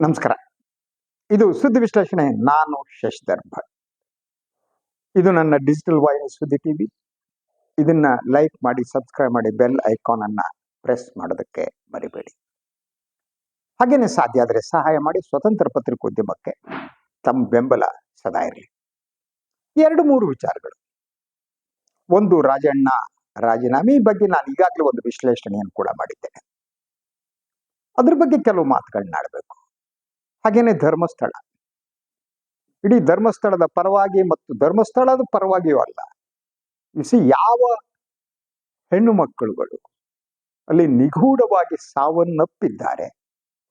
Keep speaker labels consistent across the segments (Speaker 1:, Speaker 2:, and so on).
Speaker 1: ನಮಸ್ಕಾರ. ಇದು ಸುದ್ದಿ ವಿಶ್ಲೇಷಣೆ, ನಾನು ಶಶಿಧರ್ ಭಟ್. ಇದು ನನ್ನ ಡಿಜಿಟಲ್ ವಾಹಿನಿ ಸುದ್ದಿ ಟಿವಿ ಇದನ್ನ ಲೈಕ್ ಮಾಡಿ ಸಬ್ಸ್ಕ್ರೈಬ್ ಮಾಡಿ ಬೆಲ್ ಐಕಾನ್ ಅನ್ನ ಪ್ರೆಸ್ ಮಾಡೋದಕ್ಕೆ ಮರಿಬೇಡಿ. ಹಾಗೇನೆ ಸಾಧ್ಯ ಆದರೆ ಸಹಾಯ ಮಾಡಿ, ಸ್ವತಂತ್ರ ಪತ್ರಿಕೋದ್ಯಮಕ್ಕೆ ತಮ್ಮ ಬೆಂಬಲ ಸದಾ ಇರಲಿ. ಎರಡು, ಮೂರು ವಿಚಾರಗಳು. ಒಂದು, ರಾಜಣ್ಣ ರಾಜೀನಾಮೆ ಬಗ್ಗೆ ನಾನು ಈಗಾಗಲೇ ಒಂದು ವಿಶ್ಲೇಷಣೆಯನ್ನು ಕೂಡ ಮಾಡಿದ್ದೇನೆ. ಅದ್ರ ಬಗ್ಗೆ ಕೆಲವು ಮಾತುಗಳನ್ನ ಆಡಬೇಕು. ಹಾಗೇನೆ ಧರ್ಮಸ್ಥಳ. ಇಡೀ ಧರ್ಮಸ್ಥಳದ ಪರವಾಗಿ ಮತ್ತು ಧರ್ಮಸ್ಥಳದ ಪರವಾಗಿಯೂ ಅಲ್ಲ. ಇಸಿ ಯಾವ ಹೆಣ್ಣು ಮಕ್ಕಳುಗಳು ಅಲ್ಲಿ ನಿಗೂಢವಾಗಿ ಸಾವನ್ನಪ್ಪಿದ್ದಾರೆ,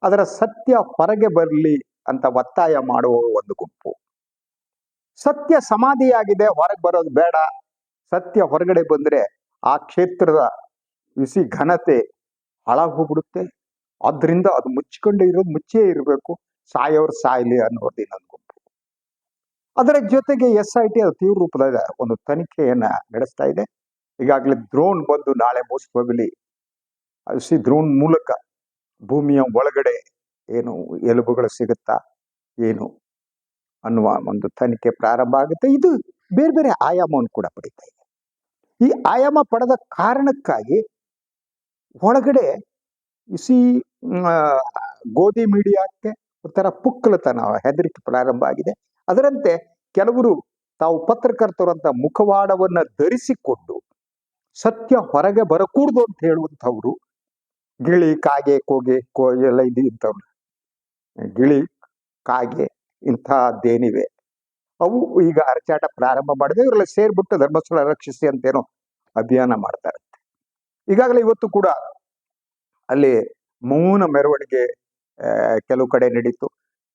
Speaker 1: ಅದರ ಸತ್ಯ ಹೊರಗೆ ಬರಲಿ ಅಂತ ಒತ್ತಾಯ ಮಾಡುವ ಒಂದು ಗುಂಪು. ಸತ್ಯ ಸಮಾಧಿಯಾಗಿದೆ, ಹೊರಗೆ ಬರೋದು ಬೇಡ. ಸತ್ಯ ಹೊರಗಡೆ ಬಂದ್ರೆ ಆ ಕ್ಷೇತ್ರದ ಬಿಸಿ ಘನತೆ ಹಾಳಾಗೋಗ್ಬಿಡುತ್ತೆ ಆದ್ರಿಂದ ಅದು ಮುಚ್ಚಿಕೊಂಡೇ ಇರೋದು ಮುಚ್ಚೇ ಇರಬೇಕು. ಸಾಯೋರು ಸಾಯ್ಲಿ ಅನ್ನೋದು ಇನ್ನೊಂದು ಗುಂಪು. ಅದರ ಜೊತೆಗೆ ಎಸ್ ಐ ಟಿ ಅದು ತೀವ್ರ ರೂಪದ ಒಂದು ತನಿಖೆಯನ್ನ ನಡೆಸ್ತಾ ಇದೆ. ಈಗಾಗಲೇ ದ್ರೋಣ್ ಬಂದು ನಾಳೆ ಮೋಸ್ಟ್ ಪ್ರಾಬಲಿ ಸಿ ದ್ರೋಣ್ ಮೂಲಕ ಭೂಮಿಯ ಒಳಗಡೆ ಏನು ಎಲುಬುಗಳು ಸಿಗುತ್ತಾ, ಏನು ಅನ್ನುವ ಒಂದು ತನಿಖೆ ಪ್ರಾರಂಭ ಆಗುತ್ತೆ. ಇದು ಬೇರೆ ಬೇರೆ ಆಯಾಮವನ್ನು ಕೂಡ ಪಡಿತಾ ಇದೆ. ಈ ಆಯಾಮ ಪಡೆದ ಕಾರಣಕ್ಕಾಗಿ ಒಳಗಡೆ ಸಿ ಗೋಧಿ ಮೀಡಿಯಾಕ್ಕೆ ಒಂಥರ ಪುಕ್ಕಲತನ ಹೆದರಿಕೆ ಪ್ರಾರಂಭ ಆಗಿದೆ. ಅದರಂತೆ ಕೆಲವರು ತಾವು ಪತ್ರಕರ್ತರಂತ ಮುಖವಾಡವನ್ನ ಧರಿಸಿಕೊಂಡು ಸತ್ಯ ಹೊರಗೆ ಬರಕೂಡ್ದು ಅಂತ ಹೇಳುವಂಥವ್ರು, ಗಿಳಿ ಕಾಗೆ ಕೋಗೆ ಕೋ ಎಲ್ಲ ಇದು ಗಿಳಿ ಕಾಗೆ ಇಂಥದ್ದೇನಿವೆ. ಅವು ಈಗ ಅರಚಾಟ ಪ್ರಾರಂಭ ಮಾಡಿದೆ ಇವರೆಲ್ಲ ಸೇರ್ಬಿಟ್ಟು ಧರ್ಮಸ್ಥಳ ರಕ್ಷಿಸಿ ಅಂತೇನೋ ಅಭಿಯಾನ ಮಾಡ್ತಾರಂತೆ ಈಗಾಗಲೇ ಇವತ್ತು ಕೂಡ ಅಲ್ಲಿ ಮೌನ ಮೆರವಣಿಗೆ ಕೆಲವು ಕಡೆ ನಡೀತು.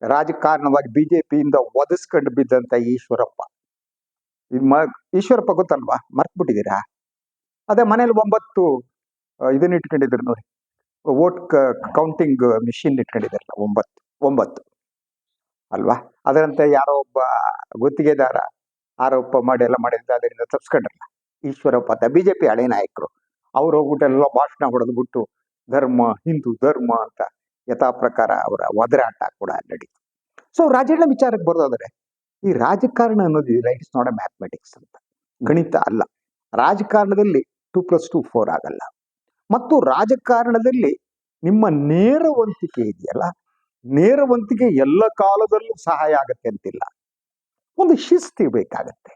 Speaker 1: ರಾಜಕಾರಣವಾಗಿ ಬಿಜೆಪಿಯಿಂದ ಒದಸ್ಕೊಂಡು ಬಿದ್ದಂತ ಈಶ್ವರಪ್ಪ. ಇದು ಮ, ಈಶ್ವರಪ್ಪ ಗೊತ್ತಲ್ವಾ? ಮರ್ತ್ ಬಿಟ್ಟಿದ್ದೀರಾ ಅದೇ ಮನೇಲಿ ಒಂಬತ್ತು ಇದನ್ನ ಇಟ್ಕೊಂಡಿದ್ರು ನೋಡಿ. ವೋಟ್ ಕೌಂಟಿಂಗ್ ಮಿಷಿನ್ ಇಟ್ಕೊಂಡಿದ್ದಾರಲ್ಲ ಒಂಬತ್ತು ಒಂಬತ್ತು. ಅಲ್ವಾ? ಅದರಂತೆ ಯಾರೋ ಒಬ್ಬ ಗುತ್ತಿಗೆದಾರ ಆರೋಪ ಮಾಡಿ ಎಲ್ಲ ಮಾಡಿದ್ದ ಅದರಿಂದ ತಪ್ಸ್ಕೊಂಡ್ರಲ್ಲ. ಈಶ್ವರಪ್ಪ ಅಂತ ಬಿಜೆಪಿ ಹಳೆ ನಾಯಕರು. ಅವ್ರು ಹೋಗ್ಬಿಟ್ಟು ಎಲ್ಲ ಭಾಷಣ ಹೊಡೆದ್ಬಿಟ್ಟು ಧರ್ಮ, ಹಿಂದೂ ಧರ್ಮ ಅಂತ ಯಥಾ ಪ್ರಕಾರ ಅವರ ಒದರಾಟ ಕೂಡ ನಡೀತು. ಸೊ ರಾಜಣ್ಣ ವಿಚಾರಕ್ಕೆ ಬರೋದಾದ್ರೆ ಈ ರಾಜಕಾರಣ ಅನ್ನೋದು ಇಟ್ಸ್ ನಾಟ್ ಅ ಮ್ಯಾಥಮೆಟಿಕ್ಸ್ ಅಂತ. ಗಣಿತ ಅಲ್ಲ. ರಾಜಕಾರಣದಲ್ಲಿ ಟೂ ಪ್ಲಸ್ ಟೂ ಫೋರ್ ಆಗಲ್ಲ. ಮತ್ತು ರಾಜಕಾರಣದಲ್ಲಿ ನಿಮ್ಮ ನೇರವಂತಿಕೆ ಇದೆಯಲ್ಲ ನೇರವಂತಿಕೆ ಎಲ್ಲ ಕಾಲದಲ್ಲೂ ಸಹಾಯ ಆಗತ್ತೆ ಅಂತಿಲ್ಲ. ಒಂದು ಶಿಸ್ತಿ ಬೇಕಾಗತ್ತೆ.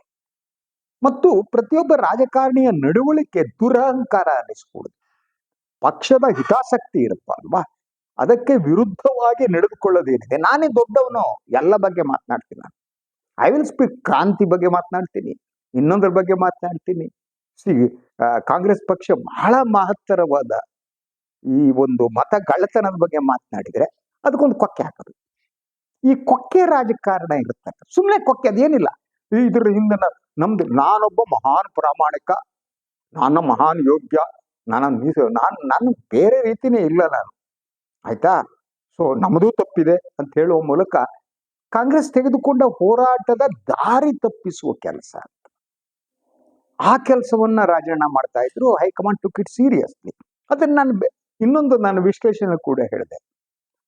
Speaker 1: ಮತ್ತು ಪ್ರತಿಯೊಬ್ಬ ರಾಜಕಾರಣಿಯ ನಡವಳಿಕೆ ದುರಹಂಕಾರ ಅನ್ನಿಸ್ಕೊಡುದು ಪಕ್ಷದ ಹಿತಾಸಕ್ತಿ ಇರುತ್ತಲ್ವಾ? ಅದಕ್ಕೆ ವಿರುದ್ಧವಾಗಿ ನಡೆದುಕೊಳ್ಳೋದೇನಿದೆ? ನಾನೇ ದೊಡ್ಡವನು? ಎಲ್ಲ ಬಗ್ಗೆ ಮಾತನಾಡ್ತೀನಿ ನಾನು. ಐ ವಿಲ್ ಸ್ಪೀಕ್ ಕ್ರಾಂತಿ ಬಗ್ಗೆ ಮಾತನಾಡ್ತೀನಿ, ಇನ್ನೊಂದ್ರ ಬಗ್ಗೆ ಮಾತನಾಡ್ತೀನಿ. ಸಿ ಕಾಂಗ್ರೆಸ್ ಪಕ್ಷ ಬಹಳ ಮಹತ್ತರವಾದ ಈ ಒಂದು ಮತ ಗಳತನದ ಬಗ್ಗೆ ಮಾತನಾಡಿದ್ರೆ ಅದಕ್ಕೊಂದು ಕೊಕ್ಕೆ ಹಾಕೋದು. ಈ ಕೊಕ್ಕೆ ರಾಜಕಾರಣ ಇರುತ್ತೆ. ಸುಮ್ಮನೆ ಕೊಕ್ಕೆ, ಅದೇನಿಲ್ಲ. ಇದ್ರ ಹಿಂದೆ ನಮ್ದು, ನಾನೊಬ್ಬ ಮಹಾನ್ ಪ್ರಾಮಾಣಿಕ ನಾನು ಮಹಾನ್ ಯೋಗ್ಯ ನಾನು ನಾನು ನಾನು ಬೇರೆ ರೀತಿನೇ ಇಲ್ಲ ನಾನು. ಆಯ್ತಾ? ಸೊ ನಮ್ಮದು ತಪ್ಪಿದೆ ಅಂತ ಹೇಳುವ ಮೂಲಕ ಕಾಂಗ್ರೆಸ್ ತೆಗೆದುಕೊಂಡ ಹೋರಾಟದ ದಾರಿ ತಪ್ಪಿಸುವ ಕೆಲಸ ಆ ಕೆಲಸವನ್ನ ರಾಜಣ್ಣ ಮಾಡ್ತಾ ಇದ್ರು. ಹೈಕಮಾಂಡ್ ಟುಕ್ ಇಟ್ ಸೀರಿಯಸ್ಲಿ ಅದನ್ನ ನಾನು ಇನ್ನೊಂದು ನಾನು ವಿಶ್ಲೇಷಣೆ ಕೂಡ ಹೇಳಿದೆ.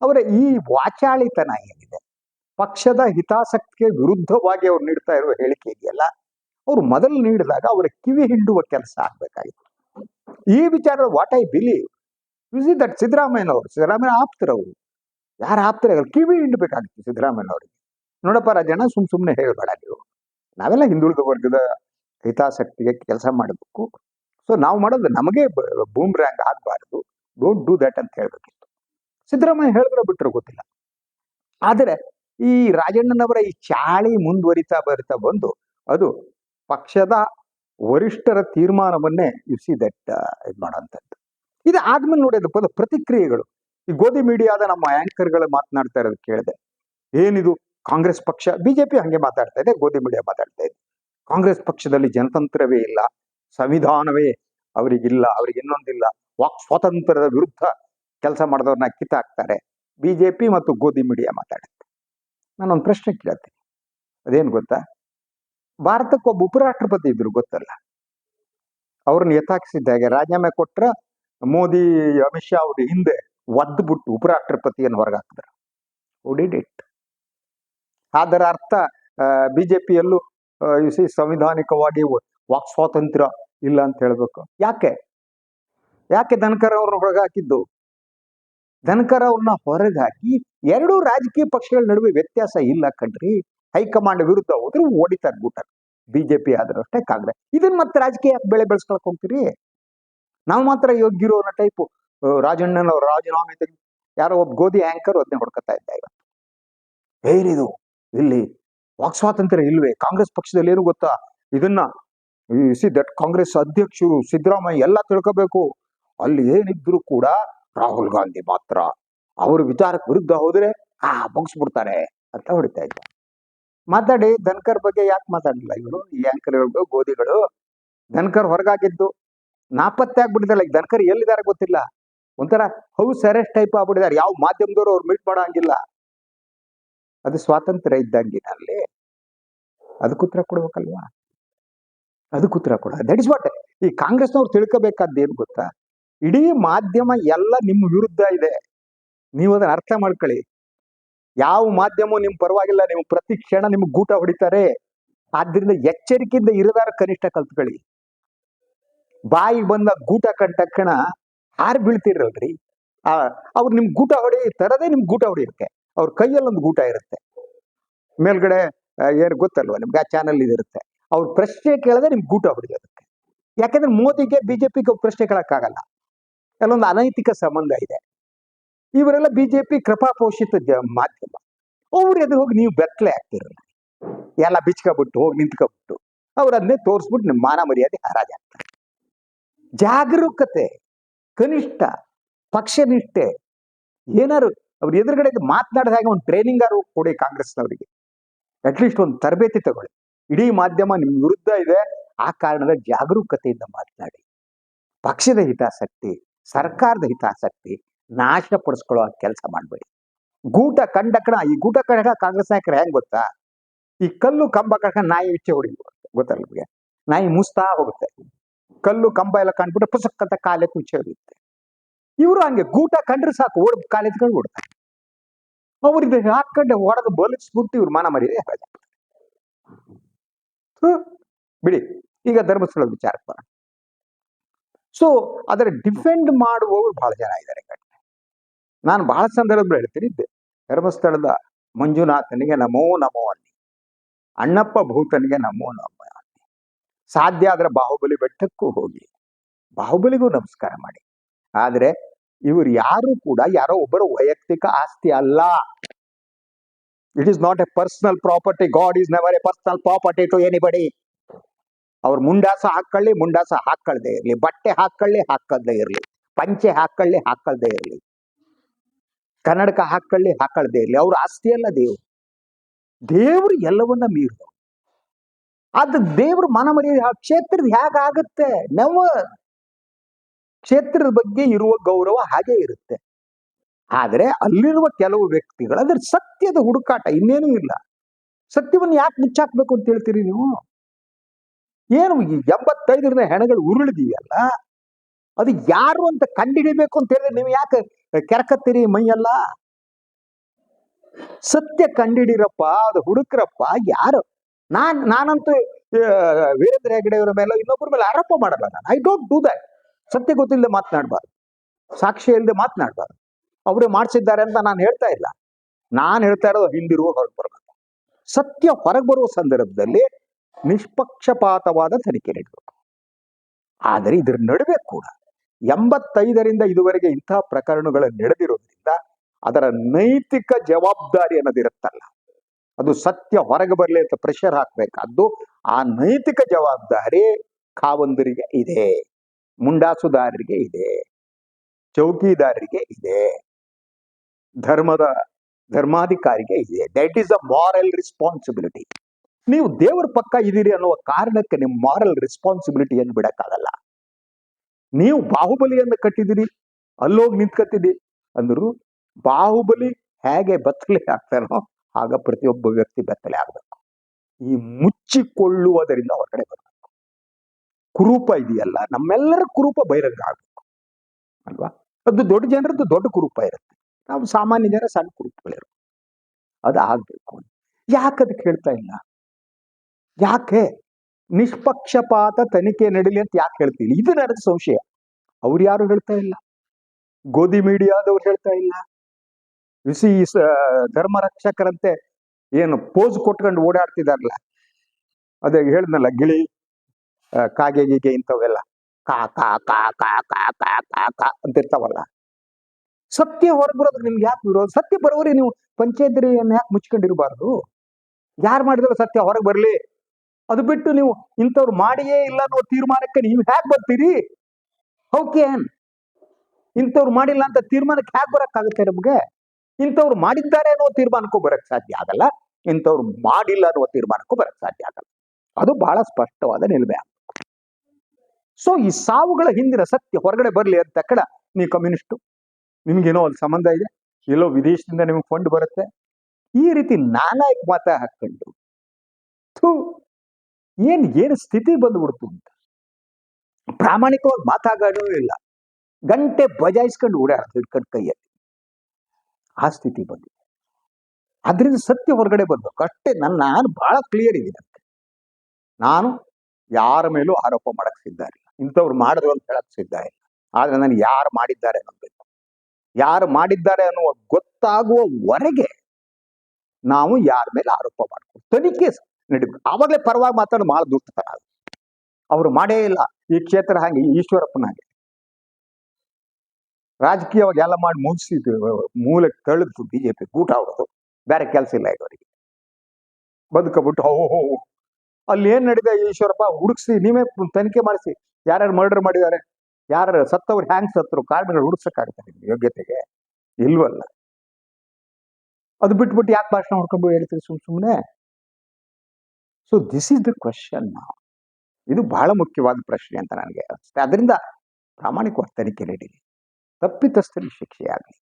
Speaker 1: ಅವರ, ಈ ವಾಚಾಳಿತನ ಏನಿದೆ? ಪಕ್ಷದ ಹಿತಾಸಕ್ತಿಗೆ ವಿರುದ್ಧವಾಗಿ ಅವ್ರು ನೀಡ್ತಾ ಇರುವ ಹೇಳಿಕೆ ಇದೆಯಲ್ಲ? ಅವ್ರು ಮೊದಲು ನೀಡಿದಾಗ ಅವರ ಕಿವಿ ಹಿಂಡುವ ಕೆಲಸ ಆಗ್ಬೇಕಾಗಿತ್ತು. ಈ ವಿಚಾರ what I believe see that ಸಿದ್ದರಾಮಯ್ಯನವರು ಸಿದ್ದರಾಮಯ್ಯ ಆಪ್ತರವರು ಯಾರು ಆಪ್ತರಾಗಲ್ಲ ಕಿವಿ ಹಿಂಡಬೇಕಾಗಿತ್ತು ಸಿದ್ದರಾಮಯ್ಯನವರಿಗೆ ನೋಡಪ್ಪ ರಾಜಣ್ಣ, ಸುಮ್ ಸುಮ್ಮನೆ ಹೇಳಬೇಡ ನೀವು. ನಾವೆಲ್ಲ ಹಿಂದುಳಿದ ವರ್ಗದ ಹಿತಾಸಕ್ತಿಗೆ ಕೆಲಸ ಮಾಡಬೇಕು. ಸೊ ನಾವು ಮಾಡೋದು ನಮಗೆ ಬೂಮ್ ರ್ಯಾಂಕ್ ಆಗಬಾರ್ದು. ಡೋಂಟ್ ಡೂ ದಟ್ ಅಂತ ಹೇಳ್ಬೇಕಿತ್ತು. ಸಿದ್ದರಾಮಯ್ಯ ಹೇಳಿದ್ರೆ ಬಿಟ್ಟರು ಗೊತ್ತಿಲ್ಲ. ಆದರೆ ಈ ರಾಜಣ್ಣನವರ ಈ ಚಾಳಿ ಮುಂದುವರಿತಾ ಬರಿತಾ ಬಂದು ಅದು ಪಕ್ಷದ ವರಿಷ್ಠರ ತೀರ್ಮಾನವನ್ನೇ ಯು ಸಿ ದಟ್ ಇದು ಮಾಡೋಂಥದ್ದು ಇದು ಆದ್ಮೇಲೆ ನೋಡಿ ಅದು ಪದ ಪ್ರತಿಕ್ರಿಯೆಗಳು. ಈ ಗೋಧಿ ಮೀಡಿಯಾದ ನಮ್ಮ ಆಂಕರ್ಗಳು ಮಾತನಾಡ್ತಾ ಇರೋದು ಕೇಳಿದೆ, ಏನಿದು? ಕಾಂಗ್ರೆಸ್ ಪಕ್ಷ, ಬಿಜೆಪಿ ಹಂಗೆ ಮಾತಾಡ್ತಾ ಇದೆ, ಗೋಧಿ ಮೀಡಿಯಾ ಮಾತಾಡ್ತಾ ಇದೆ. ಕಾಂಗ್ರೆಸ್ ಪಕ್ಷದಲ್ಲಿ ಜನತಂತ್ರವೇ ಇಲ್ಲ, ಸಂವಿಧಾನವೇ ಅವರಿಗಿಲ್ಲ, ಅವ್ರಿಗೆ ಇನ್ನೊಂದಿಲ್ಲ. ವಾಕ್ ಸ್ವಾತಂತ್ರ್ಯದ ವಿರುದ್ಧ ಕೆಲಸ ಮಾಡಿದವ್ರನ್ನ ಕಿತ್ತಾಕ್ತಾರೆ. ಬಿಜೆಪಿ ಮತ್ತು ಗೋಧಿ ಮೀಡಿಯಾ ಮಾತಾಡುತ್ತೆ. ನಾನೊಂದು ಪ್ರಶ್ನೆ ಕೇಳ್ತೀನಿ. ಅದೇನು ಗೊತ್ತಾ? ಭಾರತಕ್ಕೊಬ್ಬ ಉಪರಾಷ್ಟ್ರಪತಿ ಇದ್ರು ಗೊತ್ತಲ್ಲ? ಅವ್ರನ್ನ ಯಥಾಕ್ಷಿದ್ದಾಗೆ ರಾಜೀನಾಮೆ ಕೊಟ್ರ ಮೋದಿ, ಅಮಿತ್ ಶಾ ಅವ್ರ ಹಿಂದೆ ಒದ್ಬಿಟ್ಟು ಉಪರಾಷ್ಟ್ರಪತಿಯನ್ನು ಹೊರಗೆ ಹಾಕಿದ್ರು ಡಿಡ್ ಇಟ್ ಅದರ ಅರ್ಥ ಬಿಜೆಪಿಯಲ್ಲೂ ಸಿ ಸಂವಿಧಾನಿಕವಾಗಿ ವಾಕ್ ಸ್ವಾತಂತ್ರ್ಯ ಇಲ್ಲ ಅಂತ ಹೇಳ್ಬೇಕು. ಯಾಕೆ? ಯಾಕೆ ಧನ್ಕರ್ ಅವ್ರನ್ನ ಹೊರಗಾಕಿದ್ದು? ಧನ್ಕರ್ ಅವ್ರನ್ನ ಹೊರಗಾಕಿ ಎರಡೂ ರಾಜಕೀಯ ಪಕ್ಷಗಳ ನಡುವೆ ವ್ಯತ್ಯಾಸ ಇಲ್ಲ ಕಣ್ರಿ. ಹೈಕಮಾಂಡ್ ವಿರುದ್ಧ ಹೋದ್ರೆ ಓಡಿತಾರೆ ಗೂಟ ಬಿಜೆಪಿ ಆದ್ರೂ ಅಷ್ಟೇ ಕಾಂಗ್ರೆಸ್ ಇದನ್ನ ಮತ್ತೆ ರಾಜಕೀಯ ಬೆಳೆ ಬೆಳೆಸ್ಕೊಳಕ್ ಹೋಗ್ತೀರಿ? ನಾವು ಮಾತ್ರ ಯೋಗ್ಯರು ಅನ್ನೋ ಟೈಪು ರಾಜಣ್ಣನವ್ರು, ರಾಜೀನಾಮೆ ತೆಗೆದು ಯಾರೋ ಒಬ್ಬ ಗೋಧಿ ಆಂಕರ್ ಅದನ್ನೇ ಹೊಡ್ಕೊತಾ ಇದ್ದ ಇವತ್ತು ಏನಿದು ಇಲ್ಲಿ ವಾಕ್ ಸ್ವಾತಂತ್ರ್ಯ ಇಲ್ವೇ? ಕಾಂಗ್ರೆಸ್ ಪಕ್ಷದಲ್ಲಿ ಏನು ಗೊತ್ತಾ? ಇದನ್ನ ಸಿ ದಟ್ ಕಾಂಗ್ರೆಸ್ ಅಧ್ಯಕ್ಷರು ಸಿದ್ದರಾಮಯ್ಯ ಎಲ್ಲ ತಿಳ್ಕೋಬೇಕು. ಅಲ್ಲಿ ಏನಿದ್ರು ಕೂಡ ರಾಹುಲ್ ಗಾಂಧಿ ಮಾತ್ರ. ಅವ್ರ ವಿಚಾರಕ್ಕೆ ವಿರುದ್ಧ ಹೋದ್ರೆ, ಆ, ಮುಗಿಸ್ಬಿಡ್ತಾರೆ ಅಂತ ಹೊಡಿತಾ ಇದ್ದ. ಮಾತಾಡಿ, ಧನ್ಕರ್ ಬಗ್ಗೆ ಯಾಕೆ ಮಾತಾಡಲಿಲ್ಲ ಇವರು? ಈ ಆಂಕರ್ಗಳು ಗೋಧಿಗಳು. ಧನ್ಕರ್ ಹೊರಗಾಕಿದ್ದು ನಾಪತ್ತೆ ಆಗ್ಬಿಟ್ಟಿದ್ದಾರೆ ಲೈಕ್ ಧನ್ಕರ್ ಎಲ್ಲಿದ್ದಾರೆ ಗೊತ್ತಿಲ್ಲ. ಒಂಥರ ಹೌಸ್ ಅರೆಸ್ಟ್ ಟೈಪ್ ಆಗ್ಬಿಟ್ಟಿದ್ದಾರೆ. ಯಾವ ಮಾಧ್ಯಮದವರು ಅವ್ರು ಮೀಟ್ ಮಾಡೋ ಹಂಗಿಲ್ಲ ಅದು ಸ್ವಾತಂತ್ರ್ಯ ಇದ್ದಂಗಿನ ಅಲ್ಲಿ ಅದಕ್ಕೆ ಉತ್ತರ ಕೊಡ್ಬೇಕಲ್ವಾ? ಅದಕ್ಕೆ ಉತ್ತರ ಕೊಡ. ದಟ್ ಇಸ್ ವಾಟ್ ಈ ಕಾಂಗ್ರೆಸ್ನವ್ರು ತಿಳ್ಕೋಬೇಕಾದ್ದು ಏನು ಗೊತ್ತಾ? ಇಡೀ ಮಾಧ್ಯಮ ಎಲ್ಲ ನಿಮ್ಮ ವಿರುದ್ಧ ಇದೆ. ನೀವು ಅದನ್ನ ಅರ್ಥ ಮಾಡ್ಕೊಳ್ಳಿ. ಯಾವ ಮಾಧ್ಯಮ ನಿಮ್ ಪರವಾಗಿಲ್ಲ ನೀವು ಪ್ರತಿ ಕ್ಷಣ ನಿಮ್ಗೆ ಗೂಟ ಹೊಡಿತಾರೆ. ಆದ್ರಿಂದ ಎಚ್ಚರಿಕೆಯಿಂದ ಇರದಾರ ಕನಿಷ್ಠ ಕಲ್ತ್ಕೊಳ್ಳಿ. ಬಾಯಿಗೆ ಬಂದ ಗೂಟ ಕಂಡ ತಕ್ಷಣ ಹಾರ್ ಬೀಳ್ತಿರಲ್ರಿ. ಆ, ಅವ್ರು ನಿಮ್ ಗೂಟ ಹೊಡಿ ತರದೇ ನಿಮ್ ಗೂಟ ಹೊಡಿಯುತ್ತೆ. ಅವ್ರ ಕೈಯಲ್ಲಿ ಒಂದು ಗೂಟ ಇರುತ್ತೆ. ಮೇಲ್ಗಡೆ ಏನು ಗೊತ್ತಲ್ವಾ ನಿಮ್ಗೆ? ಆ ಚಾನಲ್ ಇದಿರುತ್ತೆ ಅವ್ರ ಪ್ರಶ್ನೆ ಕೇಳದೆ ನಿಮ್ಗೆ ಗೂಟ ಹೊಡಿಯೋದಕ್ಕೆ. ಯಾಕಂದ್ರೆ ಮೋದಿಗೆ, ಬಿಜೆಪಿಗೆ ಪ್ರಶ್ನೆ ಕೇಳಕ್ಕಾಗಲ್ಲ. ಅಲ್ಲೊಂದು ಅನೈತಿಕ ಸಂಬಂಧ ಇದೆ. ಇವರೆಲ್ಲ ಬಿಜೆಪಿ ಕೃಪಾಪೋಷಿತ ಮಾಧ್ಯಮ. ಅವ್ರ ಎದುರು ಹೋಗಿ ನೀವು ಬೆತ್ತಲೆ ಆಗ್ತಿರಲ್ಲ ಎಲ್ಲ ಬಿಚ್ಕೊಬಿಟ್ಟು ಹೋಗಿ ನಿಂತ್ಕೊಬಿಟ್ಟು. ಅವ್ರು ಅದನ್ನೇ ತೋರಿಸ್ಬಿಟ್ಟು ನಿಮ್ಮ ಮಾನ ಮರ್ಯಾದೆ ಹರಾಜಾಗ್ತಾರೆ. ಜಾಗರೂಕತೆ, ಕನಿಷ್ಠ ಪಕ್ಷನಿಷ್ಠೆ ಏನಾರು ಅವ್ರ ಎದುರುಗಡೆ ಮಾತನಾಡಿದ ಹಾಗೆ ಒಂದು ಟ್ರೈನಿಂಗ್ ಆರು ಕೊಡಿ ಕಾಂಗ್ರೆಸ್ನವರಿಗೆ. ಅಟ್ಲೀಸ್ಟ್ ಒಂದು ತರಬೇತಿ ತಗೊಳ್ಳಿ. ಇಡೀ ಮಾಧ್ಯಮ ನಿಮ್ ವಿರುದ್ಧ ಇದೆ, ಆ ಕಾರಣದ ಜಾಗರೂಕತೆಯಿಂದ ಮಾತನಾಡಿ. ಪಕ್ಷದ ಹಿತಾಸಕ್ತಿ, ಸರ್ಕಾರದ ಹಿತಾಸಕ್ತಿ ನಾಶಪಡಿಸ್ಕೊಳ್ಳೋ ಕೆಲಸ ಮಾಡಬೇಡಿ. ಗೂಟ ಕಂಡ ಕಣ, ಈ ಗೂಟ ಕಂಡಕ ಕಾಂಗ್ರೆಸ್ ನಾಯಕರು ಹೆಂಗ್ ಗೊತ್ತಾ? ಈ ಕಲ್ಲು ಕಂಬ ಕಡ್ಕ ನಾಯಿ ಇಚ್ಚೆ ಹೊಡಿಬೋದು ಗೊತ್ತಲ್ಲ ನಿಮಗೆ? ನಾಯಿ ಮುಸ್ತಾ ಹೋಗುತ್ತೆ. ಕಲ್ಲು ಕಂಬ ಎಲ್ಲ ಕಂಡ್ಬಿಟ್ಟು ಪುಸಕ್ಕಂತ ಕಾಲೆ ಕುಚ್ಚೆ ಹೊಡಿಯುತ್ತೆ ಇವರು ಹಂಗೆ ಗೂಟ ಕಂಡ್ರೆ ಸಾಕು ಓಡ್ ಕಾಲೆತ್ಕೊಂಡು ಓಡ್ತಾರೆ ಅವ್ರು ಇದು ಹಾಕೊಂಡೆ ಹೊಡೆದು ಬಲಿಸ್ಬಿಟ್ಟು ಇವ್ರು ಮಾನ. ಥು, ಬಿಡಿ ಈಗ ಧರ್ಮಸ್ಥಳದ ವಿಚಾರಕ್ಕೆ ಬರೋಣ ಸೊ ಅದರ ಡಿಫೆಂಡ್ ಮಾಡುವವರು ಬಹಳ ಜನ ಇದ್ದಾರೆ ಕಣ್ರಿ. ನಾನು ಬಹಳ ಸಂದರ್ಭದಲ್ಲಿ ಹೇಳ್ತೀನಿ ಧರ್ಮಸ್ಥಳದ ಮಂಜುನಾಥನಿಗೆ ನಮೋ ನಮೋ ಅನ್ನಿ ಅಣ್ಣಪ್ಪ ಭೂತನಿಗೆ ನಮೋ ನಮೋ ಸಾಧ್ಯ ಆದರೆ ಬಾಹುಬಲಿ ಬೆಟ್ಟಕ್ಕೂ ಹೋಗಿ. ಬಾಹುಬಲಿಗೂ ನಮಸ್ಕಾರ ಮಾಡಿ. ಆದರೆ ಇವರು ಯಾರು ಕೂಡ ಯಾರೋ ಒಬ್ಬರ ವೈಯಕ್ತಿಕ ಆಸ್ತಿ ಅಲ್ಲ. It is not a personal property god is never a personal property to anybody ಅವ್ರ ಮುಂಡಾಸ ಹಾಕೊಳ್ಳಿ ಮುಂಡಾಸ ಹಾಕೊಳ್ದೆ ಇರಲಿ. ಬಟ್ಟೆ ಹಾಕೊಳ್ಳಿ ಹಾಕಲ್ದೇ ಇರಲಿ. ಪಂಚೆ ಹಾಕೊಳ್ಳಿ ಹಾಕಲ್ದೇ ಇರಲಿ. ಕನ್ನಡಕ ಹಾಕೊಳ್ಳಿ ಹಾಕಳ್ದೇ ಇರಲಿ. ಅವ್ರ ಆಸ್ತಿ ಅಲ್ಲ ದೇವ್ರು. ದೇವ್ರು ಎಲ್ಲವನ್ನ ಮೀರು ಅದು ದೇವ್ರ ಮನ ಆ ಕ್ಷೇತ್ರದ ಹೇಗಾಗುತ್ತೆ? ನಾವು ಕ್ಷೇತ್ರದ ಬಗ್ಗೆ ಇರುವ ಗೌರವ ಹಾಗೆ ಇರುತ್ತೆ. ಆದರೆ ಅಲ್ಲಿರುವ ಕೆಲವು ವ್ಯಕ್ತಿಗಳು, ಅದ್ರ ಸತ್ಯದ ಹುಡುಕಾಟ ಇನ್ನೇನೂ ಇಲ್ಲ. ಸತ್ಯವನ್ನು ಯಾಕೆ ಮುಚ್ಚಾಕ್ಬೇಕು ಅಂತ ಹೇಳ್ತೀರಿ ನೀವು? ಏನು ಈ ಎಂಬತ್ತೈದರಿಂದ ಹೆಣಗಳು ಉರುಳಿದೀಯಲ್ಲ, ಅದು ಯಾರು ಅಂತ ಕಂಡಿಡಿಬೇಕು ಅಂತ ಹೇಳಿದ್ರೆ ನೀವು ಯಾಕೆ ಕೆರಕತ್ತೀರಿ ಮೈಯಲ್ಲ? ಸತ್ಯ ಕಂಡಿಡಿರಪ್ಪ, ಅದು ಹುಡುಕ್ರಪ್ಪ, ಯಾರು? ನಾನ್, ನಾನಂತೂ ವೀರೇಂದ್ರ ಹೆಗಡೆ ಅವರ ಮೇಲೆ ಇನ್ನೊಬ್ಬರ ಮೇಲೆ ಆರೋಪ ಮಾಡಲ್ಲ ನಾನು. ಐ ಡೋಂಟ್ ಡೂ ದಟ್ ಸತ್ಯ ಗೊತ್ತಿಲ್ಲದೆ ಮಾತನಾಡಬಾರ್ದು. ಸಾಕ್ಷಿ ಇಲ್ಲದೆ ಮಾತನಾಡಬಾರ್ದು. ಅವರೇ ಮಾಡಿಸಿದ್ದಾರೆ ಅಂತ ನಾನು ಹೇಳ್ತಾ ಇಲ್ಲ. ನಾನು ಹೇಳ್ತಾ ಇರೋದು ಹಿಂದಿರುವ ಹೊರಗೆ ಬರಬೇಕು. ಸತ್ಯ ಹೊರಗೆ ಬರುವ ಸಂದರ್ಭದಲ್ಲಿ ನಿಷ್ಪಕ್ಷಪಾತವಾದ ತನಿಖೆ ನೀಡಬೇಕು. ಆದರೆ ಇದರ ನಡುವೆ ಕೂಡ ಎಂಬತ್ತೈದರಿಂದ ಇದುವರೆಗೆ ಇಂತಹ ಪ್ರಕರಣಗಳು ನಡೆದಿರೋದ್ರಿಂದ ಅದರ ನೈತಿಕ ಜವಾಬ್ದಾರಿ ಅನ್ನೋದಿರುತ್ತಲ್ಲ. ಅದು ಸತ್ಯ ಹೊರಗೆ ಬರಲಿ ಅಂತ ಪ್ರೆಷರ್ ಹಾಕಬೇಕಾದ್ದು ಆ ನೈತಿಕ ಜವಾಬ್ದಾರಿ ಕಾವಂದರಿಗೆ ಇದೆ. ಮುಂಡಾಸುದಾರರಿಗೆ ಇದೆ. ಚೌಕಿದಾರರಿಗೆ ಇದೆ. ಧರ್ಮದ, ಧರ್ಮಾಧಿಕಾರಿಗೆ ಇದೆ. That is a moral responsibility ನೀವು ದೇವರ ಪಕ್ಕ ಇದ್ದೀರಿ ಅನ್ನುವ ಕಾರಣಕ್ಕೆ ನಿಮ್ಮ ಮಾರಲ್ ರೆಸ್ಪಾನ್ಸಿಬಿಲಿಟಿಯನ್ನು ಬಿಡಕ್ಕಾಗಲ್ಲ. ನೀವು ಬಾಹುಬಲಿಯನ್ನು ಕಟ್ಟಿದಿರಿ ಅಲ್ಲೋಗಿ ನಿಂತ್ಕತ್ತಿದ್ದೀರಿ ಅಂದ್ರು ಬಾಹುಬಲಿ ಹೇಗೆ ಬತ್ತಲೆ ಆಗ್ತಾನೋ ಆಗ ಪ್ರತಿಯೊಬ್ಬ ವ್ಯಕ್ತಿ ಬೆತ್ತಲೆ ಆಗಬೇಕು. ಈ ಮುಚ್ಚಿಕೊಳ್ಳುವುದರಿಂದ ಹೊರಗಡೆ ಬರಬೇಕು. ಕುರೂಪ ಇದೆಯಲ್ಲ, ನಮ್ಮೆಲ್ಲರ ಕುರೂಪ ಬಹಿರಂಗ ಆಗ್ಬೇಕು. ಅಲ್ವಾ? ಅದು ದೊಡ್ಡ ಜನರದ್ದು ದೊಡ್ಡ ಕುರೂಪ ಇರುತ್ತೆ. ನಾವು ಸಾಮಾನ್ಯ ಜನ ಸಣ್ಣ ಕುರೂಪಗಳಿರು. ಅದು ಆಗ್ಬೇಕು ಯಾಕೆ ಅದಕ್ಕೆ ಹೇಳ್ತಾ ಇಲ್ಲ? ಯಾಕೆ? ನಿಷ್ಪಕ್ಷಪಾತ ತನಿಖೆ ನಡೀಲಿ ಅಂತ ಯಾಕೆ ಹೇಳ್ತಿಲ್ಲ? ಇದು ನಡೆದ ಸಂಶಯ. ಅವ್ರು ಯಾರು ಹೇಳ್ತಾ ಇಲ್ಲ? ಗೋಧಿ ಮೀಡಿಯಾದವ್ರು ಹೇಳ್ತಾ ಇಲ್ಲ? ಬಿಸಿ ಧರ್ಮ ರಕ್ಷಕರಂತೆ ಏನು ಪೋಸ್ ಕೊಟ್ಕೊಂಡು ಓಡಾಡ್ತಿದಾರಲ್ಲ. ಅದೇ ಹೇಳ್ದಲ್ಲ ಗಿಳಿ ಕಾಗೆ, ಗೀಗೆ ಇಂಥವೆಲ್ಲ. ಕಾ ಕಾ ಕಾ ಕಾ ಕಾ ಕಾ ಕಾ ಕಾ ಅಂತ ಇರ್ತಾವಲ್ಲ ಸತ್ಯ ಹೊರಗೆ ಬರೋದು ನಿಮ್ಗೆ ಯಾಕೆ ವಿರೋಧ? ಸತ್ಯ ಬರೋರಿ ನೀವು ಪಂಚಾಯತ್ರಿಯನ್ನು ಯಾಕೆ ಮುಚ್ಕೊಂಡಿರಬಾರ್ದು? ಯಾರು ಮಾಡಿದ್ರು ಸತ್ಯ ಹೊರಗೆ ಬರಲಿ. ಅದು ಬಿಟ್ಟು ನೀವು ಇಂಥವ್ರು ಮಾಡಿಯೇ ಇಲ್ಲ ಅನ್ನೋ ತೀರ್ಮಾನಕ್ಕೆ ನೀವು ಹ್ಯಾಕ್ ಬರ್ತೀರಿ? ಹೌಕೆ ಇಂಥವ್ರು ಮಾಡಿಲ್ಲ ಅಂತ ತೀರ್ಮಾನಕ್ಕೆ ಹ್ಯಾಕ್ ಬರಕ್ಕಾಗುತ್ತೆ ನಮ್ಗೆ? ಇಂಥವ್ರು ಮಾಡಿದ್ದಾರೆ ಅನ್ನೋ ತೀರ್ಮಾನಕ್ಕೂ ಬರಕ್ ಸಾಧ್ಯ ಆಗಲ್ಲ. ಇಂಥವ್ರು ಮಾಡಿಲ್ಲ ಅನ್ನೋ ತೀರ್ಮಾನಕ್ಕೂ ಬರಕ್ ಸಾಧ್ಯ ಆಗಲ್ಲ. ಅದು ಬಹಳ ಸ್ಪಷ್ಟವಾದ ನಿಲುವೆ ಸೊ ಈ ಸಾವುಗಳ ಹಿಂದಿನ ಸತ್ಯ ಹೊರಗಡೆ ಬರಲಿ ಅಂತ ತಕ್ಷಣ ನೀವು ಕಮ್ಯುನಿಸ್ಟು, ನಿಮ್ಗೇನೋ ಅಲ್ಲಿ ಸಂಬಂಧ ಇದೆ, ಎಲ್ಲೋ ವಿದೇಶದಿಂದ ನಿಮ್ಗೆ ಫಂಡ್ ಬರುತ್ತೆ. ಈ ರೀತಿ ನಾನಾ ಮತ ಹಾಕೊಂಡು ಥೂ, ಏನ್, ಏನು ಸ್ಥಿತಿ ಬಂದ್ಬಿಡ್ತು ಅಂತ ಪ್ರಾಮಾಣಿಕವಾಗಿ ಮಾತಾಡೋದು ಇಲ್ಲ. ಗಂಟೆ ಬಜಾಯಿಸ್ಕೊಂಡು ಓಡಾಡ್ತು ಹಿಡ್ಕೊಂಡು ಕೈಯಲ್ಲಿ ಆ ಸ್ಥಿತಿ ಬಂದಿದೆ. ಅದರಿಂದ ಸತ್ಯ ಹೊರಗಡೆ ಬರ್ಬೇಕು. ಅಷ್ಟೇ ನನ್ನ ನಾನು ಬಹಳ ಕ್ಲಿಯರ್ ಇದೆ ನಾನು ಯಾರ ಮೇಲೂ ಆರೋಪ ಮಾಡಕ್ ಸಿದ್ಧ ಇಲ್ಲ ಇಂಥವ್ರು ಮಾಡಿದ್ರು ಅಂತ ಹೇಳಕ್ ಸಿದ್ಧ ಇಲ್ಲ ಆದ್ರೆ ನಾನು ಯಾರು ಮಾಡಿದ್ದಾರೆ ಅನ್ನಬೇಕು ಯಾರು ಮಾಡಿದ್ದಾರೆ ಅನ್ನುವ ಗೊತ್ತಾಗುವವರೆಗೆ ನಾವು ಯಾರ ಮೇಲೆ ಆರೋಪ ಮಾಡ್ಕೊಂಡು ತನಿಖೆ ನಡೀಬೇಕು. ಆವಾಗಲೇ ಪರವಾಗಿ ಮಾತಾಡೋದು ಭಾಳ ದುಷ್ಟತನ ಅವ್ರು ಮಾಡೇ ಇಲ್ಲ. ಈ ಕ್ಷೇತ್ರ ಹಾಗೆ ಈಶ್ವರಪ್ಪನ ಹಾಗೆ. ರಾಜಕೀಯವಾಗಿ ಎಲ್ಲ ಮಾಡಿ ಮುಗಿಸಿದ್ದು ಮೂಲಕ್ಕೆ ತಳೆದು ಬಿಜೆಪಿ ಗೂಟ ಹೊಡೆದು, ಬೇರೆ ಕೆಲಸ ಇಲ್ಲ ಇವರಿಗೆ ಬದುಕಬಿಟ್ಟು ಹೋ ಹೋ. ಅಲ್ಲಿ ಏನ್ ನಡೀತಾ ಈಶ್ವರಪ್ಪ? ಹುಡುಕ್ಸಿ, ನೀವೇ ತನಿಖೆ ಮಾಡಿಸಿ. ಯಾರ್ಯಾರು ಮರ್ಡರ್ ಮಾಡಿದ್ದಾರೆ? ಯಾರು ಸತ್ತವ್ರು, ಹ್ಯಾಂಗ್ ಸತ್ತರು? ಕಾರಣಗಳು ಹುಡುಕ್ಸಕ್ಕಾಗುತ್ತೆ ನಿಮ್ಗೆ ಯೋಗ್ಯತೆಗೆ? ಇಲ್ವಲ್ಲ. ಅದು ಬಿಟ್ಬಿಟ್ಟು ಯಾಕೆ ಭಾಷಣ ಹುಡ್ಕೊಂಡು ಹೇಳ್ತೀರಿ ಸುಮ್ ಸುಮ್ಮನೆ so this is the question ಇದು ಬಹಳ ಮುಖ್ಯವಾದ ಪ್ರಶ್ನೆ ಅಂತ ನನಗೆ ಅನಿಸುತ್ತೆ. ಅದರಿಂದ ಪ್ರಾಮಾಣಿಕವಾಗಿ ತನಿಖೆ ನಡೀಲಿ. ತಪ್ಪಿತಸ್ಥರಿಗೆ ಶಿಕ್ಷೆ ಆಗಲಿ.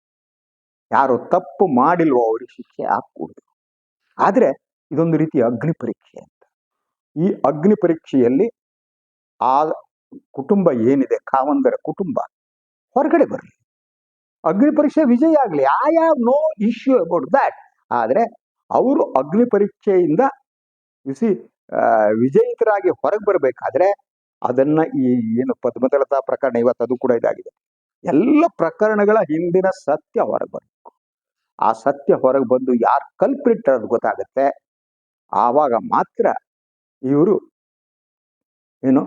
Speaker 1: ಯಾರು ತಪ್ಪು ಮಾಡಿಲ್ವೋ ಅವರಿಗೆ ಶಿಕ್ಷೆ ಆಗ್ಕೂಡ್ದು. ಆದರೆ ಇದೊಂದು ರೀತಿಯ ಅಗ್ನಿ ಪರೀಕ್ಷೆ ಅಂತ. ಈ ಅಗ್ನಿ ಪರೀಕ್ಷೆಯಲ್ಲಿ ಆ ಕುಟುಂಬ ಏನಿದೆ, ಕಾವಂದರ ಕುಟುಂಬ ಹೊರಗಡೆ ಬರಲಿ. ಅಗ್ನಿ ಪರೀಕ್ಷೆ ವಿಜಯ ಆಗಲಿ. I have no issue about that ಆದರೆ ಅವರು ಅಗ್ನಿ ಪರೀಕ್ಷೆಯಿಂದ ಬಿಸಿ ವಿಜಯಿತರಾಗಿ ಹೊರಗೆ ಬರಬೇಕಾದ್ರೆ ಅದನ್ನ ಈ ಏನು ಪದ್ಮತಲತಾ ಪ್ರಕರಣ ಇವತ್ತು ಅದು ಕೂಡ ಇದಾಗಿದೆ. ಎಲ್ಲ ಪ್ರಕರಣಗಳ ಹಿಂದಿನ ಸತ್ಯ ಹೊರಗೆ ಬರಬೇಕು ಆ ಸತ್ಯ ಹೊರಗೆ ಬಂದು ಯಾರು ಕಲ್ಪ್ರಿಟ್ ಅದು ಗೊತ್ತಾಗುತ್ತೆ? ಆವಾಗ ಮಾತ್ರ ಇವರು ಏನು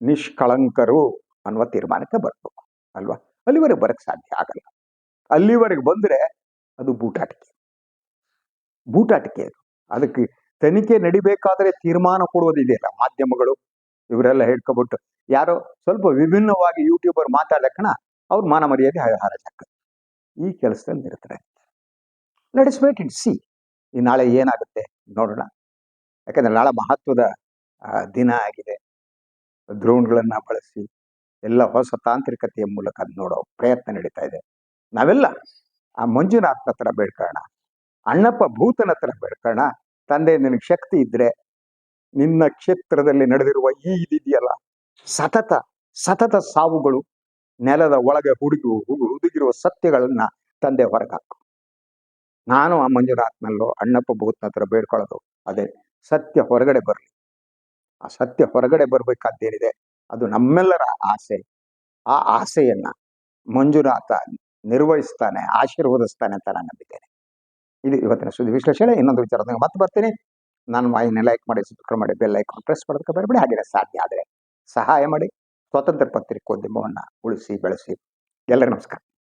Speaker 1: ನಿಷ್ಕಳಂಕರು ಅನ್ನುವ ತೀರ್ಮಾನಕ್ಕೆ ಬರಬೇಕು, ಅಲ್ವಾ? ಅಲ್ಲಿವರೆಗೆ ಬರಕ್ಕೆ ಸಾಧ್ಯ ಆಗಲ್ಲ. ಅಲ್ಲಿವರೆಗೆ ಬಂದ್ರೆ ಅದು ಬೂಟಾಟಿಕೆ. ಬೂಟಾಟಿಕೆ ಅದು. ಅದಕ್ಕೆ ತನಿಖೆ ನಡಿಬೇಕಾದ್ರೆ ತೀರ್ಮಾನ ಕೊಡುವುದಿದೆಯಲ್ಲ ಮಾಧ್ಯಮಗಳು? ಇವರೆಲ್ಲ ಹೇಳ್ಕೊಬಿಟ್ಟು ಯಾರೋ ಸ್ವಲ್ಪ ವಿಭಿನ್ನವಾಗಿ ಯೂಟ್ಯೂಬರ್ ಮಾತಾಡಕ್ಕಣ ಅವ್ರ ಮಾನ ಮರ್ಯಾದೆ ಹಾರಾಜಾಕ ಈ ಕೆಲಸದಲ್ಲಿ ನಿರ್ತಾರೆ ಲೆಟ್ಸ್ ವೇಟ್ ಇಟ್ ಸಿ ಈ ನಾಳೆ ಏನಾಗುತ್ತೆ ನೋಡೋಣ. ಯಾಕಂದ್ರೆ ನಾಳೆ ಮಹತ್ವದ ದಿನ ಆಗಿದೆ. ದ್ರೋಣ್ಗಳನ್ನ ಬಳಸಿ ಎಲ್ಲ ಹೊಸ ತಾಂತ್ರಿಕತೆಯ ಮೂಲಕ ಅದ್ ನೋಡೋ ಪ್ರಯತ್ನ ನಡೀತಾ ಇದೆ. ನಾವೆಲ್ಲ ಆ ಮಂಜುನಾಥನ ಹತ್ರ ಬೇಡ್ಕೋಣ ಅಣ್ಣಪ್ಪ ಭೂತನ ಹತ್ರ ಬೇಡ್ಕೋಣ ತಂದೆ ನಿನಗೆ ಶಕ್ತಿ ಇದ್ರೆ ನಿನ್ನ ಕ್ಷೇತ್ರದಲ್ಲಿ ನಡೆದಿರುವ ಈ ಇದೆಯಲ್ಲ ಸತತ ಸತತ ಸಾವುಗಳು ನೆಲದ ಒಳಗೆ ಹುಡುಗಿ ಹುದುಗಿರುವ ಸತ್ಯಗಳನ್ನ ತಂದೆ ಹೊರಗಾಕು. ನಾನು ಆ ಮಂಜುನಾಥ್ನಲ್ಲೋ ಅಣ್ಣಪ್ಪ ಭೂತ್ನ ಹತ್ರ ಬೇಡ್ಕೊಳ್ಳೋದು ಅದೇ ಸತ್ಯ ಹೊರಗಡೆ ಬರಲಿ. ಆ ಸತ್ಯ ಹೊರಗಡೆ ಬರ್ಬೇಕಾದ್ದೇನಿದೆ ಅದು ನಮ್ಮೆಲ್ಲರ ಆಸೆ. ಆ ಆಸೆಯನ್ನ ಮಂಜುನಾಥ ನಿರ್ವಹಿಸ್ತಾನೆ, ಆಶೀರ್ವದಿಸ್ತಾನೆ ಅಂತ ನಾನು ನಂಬಿದ್ದೇನೆ. ಇದು ಇವತ್ತಿನ ಸುದ್ದಿ ವಿಶ್ಲೇಷಣೆ. ಇನ್ನೊಂದು ವಿಚಾರದಾಗ ಮತ್ತೆ ಬರ್ತೀನಿ. ನಾನು ವಾಹಿನಿ ಲೈಕ್ ಮಾಡಿ ಸಬ್ಸ್ಕ್ರೈಬ್ ಮಾಡಿ ಬೆಲ್ ಐಕಾನ್ ಪ್ರೆಸ್ ಮಾಡೋದಕ್ಕೆ ಬರಬೇಡಿ. ಹಾಗೆ ಸಾಧ್ಯ ಆದರೆ ಸಹಾಯ ಮಾಡಿ. ಸ್ವತಂತ್ರ ಪತ್ರಿಕೋದ್ಯಮವನ್ನು ಉಳಿಸಿ ಬೆಳೆಸಿ. ಎಲ್ಲರಿಗೂ ನಮಸ್ಕಾರ.